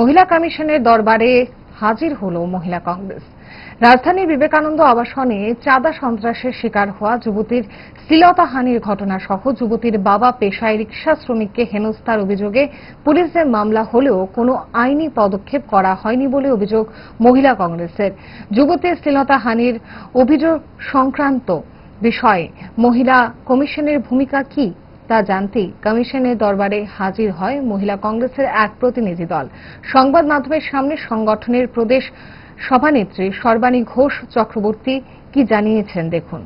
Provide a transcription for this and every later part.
মহিলা কমিশনের দরবারে হাজির হল মহিলা কংগ্রেস। রাজধানীর বিবেকানন্দ আবাসনে চাঁদা সন্ত্রাসের শিকার হওয়া যুবতীর শ্লীলতাহানির ঘটনা সহ যুবতীর বাবা পেশায় রিক্সা শ্রমিককে হেনস্থার অভিযোগে পুলিশের মামলা হলেও কোনো আইনি পদক্ষেপ করা হয়নি বলে অভিযোগ মহিলা কংগ্রেসের। যুবতীর শ্লীলতাহানির অভিযোগ সংক্রান্ত বিষয়ে মহিলা কমিশনের ভূমিকা কি? তা জানতেই কমিশনের দরবারে হাজির হয় মহিলা কংগ্রেসের এক প্রতিনিধি দল। সংবাদ মাধ্যমের সামনে সংগঠনের প্রদেশ সভানেত্রী সর্বাণী ঘোষ চক্রবর্তী কি জানিয়েছেন দেখুন।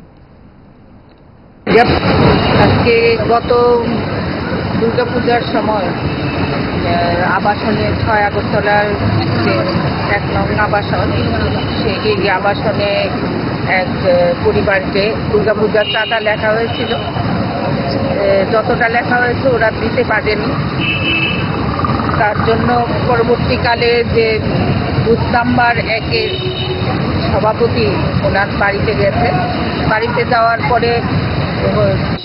আজকে গত দুর্গাপূজার সময় আবাসনে ছয় আগরতলার এক নং আবাসন সেই আবাসনে এক পরিবারকে দুর্গাপূজার চাঁদা লেখা হয়েছিল। যতটা লেখা হয়েছে ওরা দিতে পারেনি। তার জন্য পরবর্তীকালে যে বুথ নাম্বার একের সভাপতি ওনার বাড়িতে গেছে। বাড়িতে যাওয়ার পরে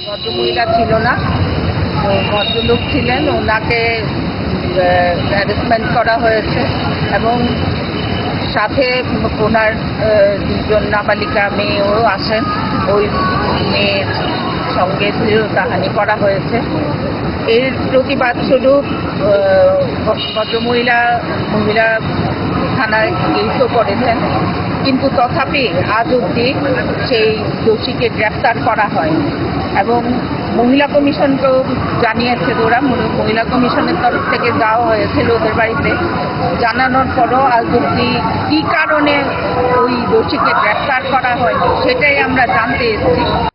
ভদ্রমহিলা ছিল না ভদ্রলোক ছিলেন। ওনাকে অ্যারেঞ্জমেন্ট করা হয়েছে এবং সাথে ওনার দুজন নাবালিকা মেয়েও আসেন ওই মেয়ের সঙ্গে তাহানি করা হয়েছে। এর প্রতিবাদ স্বরূপ ভদ্রমহিলা, মহিলা থানায় কেসও করেছেন। কিন্তু তথাপি আজ অবধি সেই দোষীকে গ্রেপ্তার করা হয় এবং মহিলা কমিশনকেও জানিয়েছে ওরা, মহি- মহিলা কমিশনের তরফ থেকে যাওয়া হয়েছিল ওদের বাড়িতে। জানানোর পরও আজ অবধি কী কারণে ওই দোষীকে গ্রেপ্তার করা হয়নি, সেটাই আমরা জানতে এসেছি।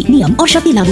नियम और शक्ति लागू